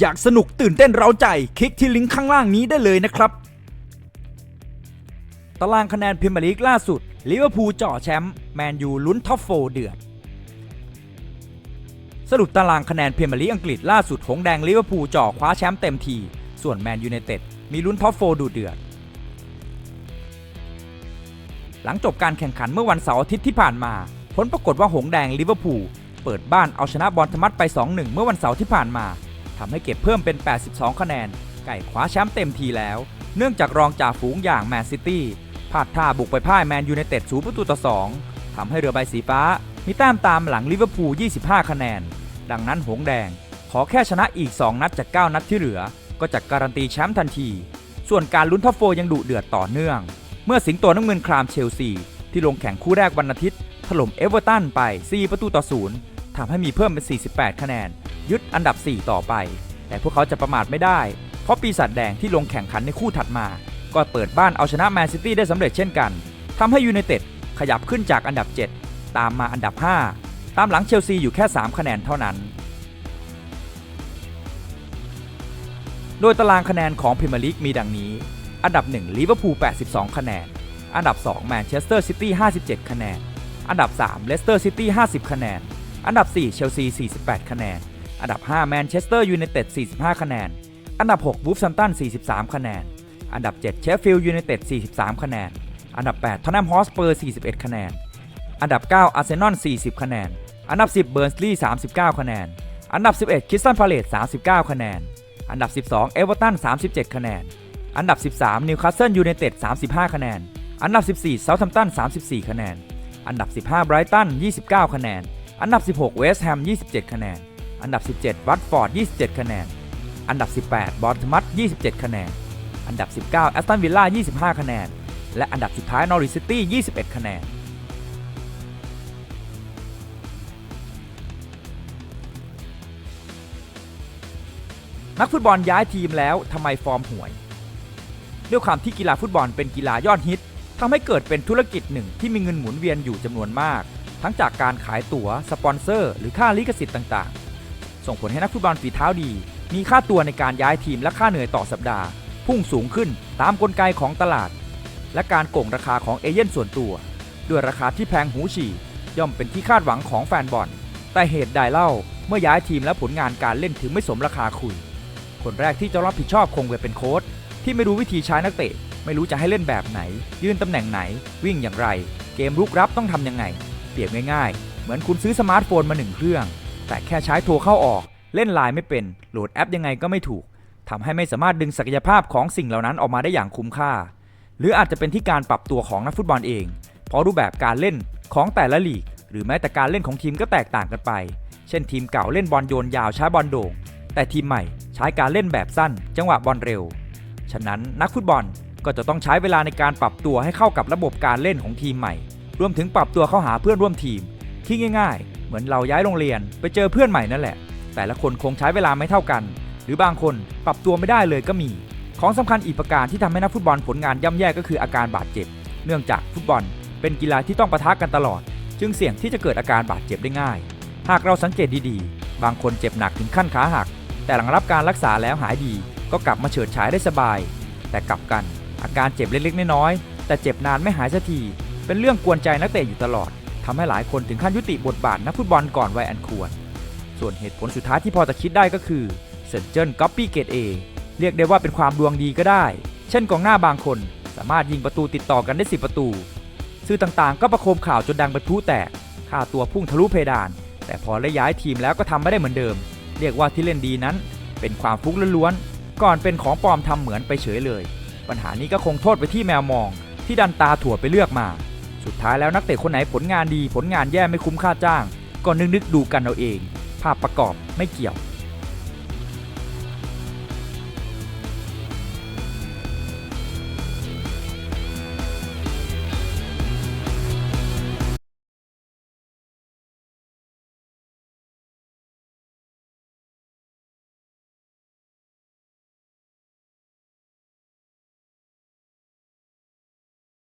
อยากสนุกตื่นเต้นเร้าใจ คลิกที่ลิงก์ข้างล่างนี้ได้เลยนะครับ ตารางคะแนนพรีเมียร์ลีกล่าสุดลิเวอร์พูลเจ่อแชมป์แมนยูลุ้นท็อปโฟเดือดสรุปตารางคะแนนพรีเมียร์ลีกอังกฤษล่าสุดหงแดงลิเวอร์พูลจ่อคว้าแชมป์เต็มที ส่วนแมนยูไนเต็ดมีลุ้นท็อปโฟดูเดือด หลังจบการแข่งขันเมื่อวันเสาร์อาทิตย์ที่ผ่านมา ผลปรากฏว่าหงแดงลิเวอร์พูลเปิดบ้านเอาชนะบอลทมัดไป 2-1 เมื่อวันเสาร์ที่ผ่านมา ทำให้เก็บเพิ่มเป็น 82 คะแนน ไก่คว้าแชมป์เต็มทีแล้ว เนื่องจากรองจ่าฝูงอย่างแมนซิตี้พลาดท่าบุกไปพ่ายแมนยูไนเต็ดศูนย์ประตูต่อ 2ทำให้เรือใบสีฟ้า มีแต้มตามหลังลิเวอร์พูล 25 คะแนน ดังนั้นหงส์แดง ขอแค่ชนะอีก 2 นัดจาก 9 นัดที่เหลือ ก็จะการันตีแชมป์ทันที ส่วนการลุ้นท็อปโฟยังดุเดือดต่อเนื่อง เมื่อสิงโตน้ำเงินครามเชลซี ที่ลงแข่งคู่แรกวันอาทิตย์ถล่มเอเวอร์ตันไป 4 ประตูต่อ 0ทำให้มีเพิ่มเป็น 48 คะแนน ยึดอันดับ 4 ต่อไป แต่พวกเขาจะประมาทไม่ได้ เพราะปีศาจแดงที่ลงแข่งขันในคู่ถัดมา ก็เปิดบ้านเอาชนะแมนซิตี้ได้สำเร็จเช่นกันทำให้ยูไนเต็ดขยับขึ้นจากอันดับ 7 ตามมาอันดับ 5 ตามหลังเชลซีอยู่แค่ 3 คะแนนเท่านั้น โดยตารางคะแนนของพรีเมียร์ลีกมีดังนี้ อันดับ1ลิเวอร์พูล 82 คะแนน อันดับ2แมนเชสเตอร์ซิตี้ 57 คะแนน อันดับ3เลสเตอร์ซิตี้ 50 คะแนน อันดับ 4 เชลซี 48 คะแนน อันดับ 5 แมนเชสเตอร์ยูไนเต็ด 45 คะแนน อันดับ6บูฟซัมตัน 43 คะแนน อันดับ 7 เชฟฟิลด์ยูไนเต็ด 43 คะแนน อันดับ 8 ทอตแนมฮอสเปอร์ 41 คะแนน อันดับ 9 อาร์เซนอล 40 คะแนน อันดับ 10 เบิร์นสลีย์ 39 คะแนน อันดับ 11คริสตันพาเลต 39 คะแนน อันดับ 12 เอเวอร์ตัน 37 คะแนน อันดับ 13 นิวคาสเซิลยูไนเต็ด 35 คะแนน อันดับ 14เซาท์แฮมป์ตัน 34 คะแนน อันดับ 15 ไบรตัน 29 คะแนน อันดับ 16 เวสต์แฮม 27 คะแนน อันดับ 17 วัตฟอร์ด 27 คะแนน อันดับ 18 บอร์ทมัต27 คะแนน อันดับ 19 แอสตันวิลล่า 25 คะแนน และอันดับสุดท้ายนอริสซิตี้ 21 คะแนนนักฟุตบอลย้ายทีมแล้วทำไมฟอร์มห่วย ด้วยความที่กีฬาฟุตบอลเป็นกีฬายอดฮิตทำให้เกิดเป็นธุรกิจหนึ่งที่มีเงินหมุนเวียนอยู่จำนวนมาก ทั้งจากการขายตั๋ว สปอนเซอร์ หรือค่าลิขสิทธิ์ต่างๆ ส่งผลให้นักฟุตบอลฝีเท้าดี มีค่าตัวในการย้ายทีมและค่าเหนื่อยต่อสัปดาห์ พุ่งสูงขึ้นตามกลไกของตลาด และการโก่งราคาของเอเย่นส่วนตัว ด้วยราคาที่แพงหูฉี่ย่อมเป็นที่คาดหวังของแฟนบอล แต่เหตุใดเล่าเมื่อย้ายทีมและผลงานการเล่นถึงไม่สมราคาคุย คนแรกที่จะรับผิดชอบคงเป็นโค้ชที่ไม่รู้วิธีใช้นักเตะ ไม่รู้จะให้เล่นแบบไหน ยืนตำแหน่งไหน วิ่งอย่างไร เกมรุกรับต้องทำยังไง เปรียบง่ายๆ เหมือนคุณซื้อสมาร์ทโฟนมาหนึ่งเครื่อง แต่แค่ใช้โทรเข้าออก เล่นไลน์ไม่เป็น โหลดแอปยังไงก็ไม่ถูกทำให้ไม่สามารถดึงศักยภาพของสิ่งเหล่านั้นออกมาได้อย่างคุ้มค่า หรืออาจจะเป็นที่การปรับตัวของนักฟุตบอลเอง เพราะรูปแบบการเล่นของแต่ละลีก หรือแม้แต่การเล่นของทีมก็แตกต่างกันไป เช่นทีมเก่าเล่นบอลโยนยาวใช้บอลโด่ง แต่ทีมใหม่ใช้การเล่นแบบสั้น จังหวะบอลเร็ว ฉะนั้นนักฟุตบอลก็จะต้องใช้เวลาในการปรับตัวให้เข้ากับระบบการเล่นของทีมใหม่ รวมถึงปรับตัวเข้าหาเพื่อนร่วมทีม ที่ง่าย ๆ เหมือนเราย้ายโรงเรียนไปเจอเพื่อนใหม่นั่นแหละ แต่ละคนคงใช้เวลาไม่เท่ากัน หรือบางคนปรับตัวไม่ได้เลยก็มี ของสำคัญอีกประการที่ทำให้นักฟุตบอลผลงานย่ำแย่ก็คืออาการบาดเจ็บ เนื่องจากฟุตบอลเป็นกีฬาที่ต้องปะทะกันตลอด จึงเสี่ยงที่จะเกิดอาการบาดเจ็บได้ง่าย หากเราสังเกตดีๆ บางคนเจ็บหนักถึงขั้นขาหัก แต่หลังรับการรักษาแล้วหายดี ก็กลับมาเฉิดฉายได้สบาย แต่กลับกันอาการเจ็บเล็กๆน้อยๆแต่เจ็บนานไม่หายสักที เป็นเรื่องกวนใจนักเตะอยู่ตลอด ทำให้หลายคนถึงขั้นยุติบทบาทนักฟุตบอลก่อนวัยอันควร ส่วนเหตุผลสุดท้ายที่พอจะคิดได้ก็คือเซนเจิ้นก๊อปปี้เกตเอเรียกได้ว่าเป็นความดวงดีก็ได้ เช่นกองหน้าบางคน สามารถยิงประตูติดต่อกันได้ 10 ประตูสื่อต่างๆ ก็ประโคมข่าวจนดังเป็นพลุแตก ค่าตัวพุ่งทะลุเพดาน แต่พอได้ย้ายทีมแล้วก็ทำไม่ได้เหมือนเดิม เรียกว่าที่เล่นดีนั้น เป็นความฟุกล้วนๆ ก่อนเป็นของปลอมทำเหมือนไปเฉยเลย ปัญหานี้ก็คงโทษไปที่แมวมอง ที่ดันตาถั่วไปเลือกมา สุดท้ายแล้วนักเตะคนไหนผลงานดี ผลงานแย่ไม่คุ้มค่าจ้าง ก็นึกนึกดูกันเอาเอง ภาพประกอบไม่เกี่ยว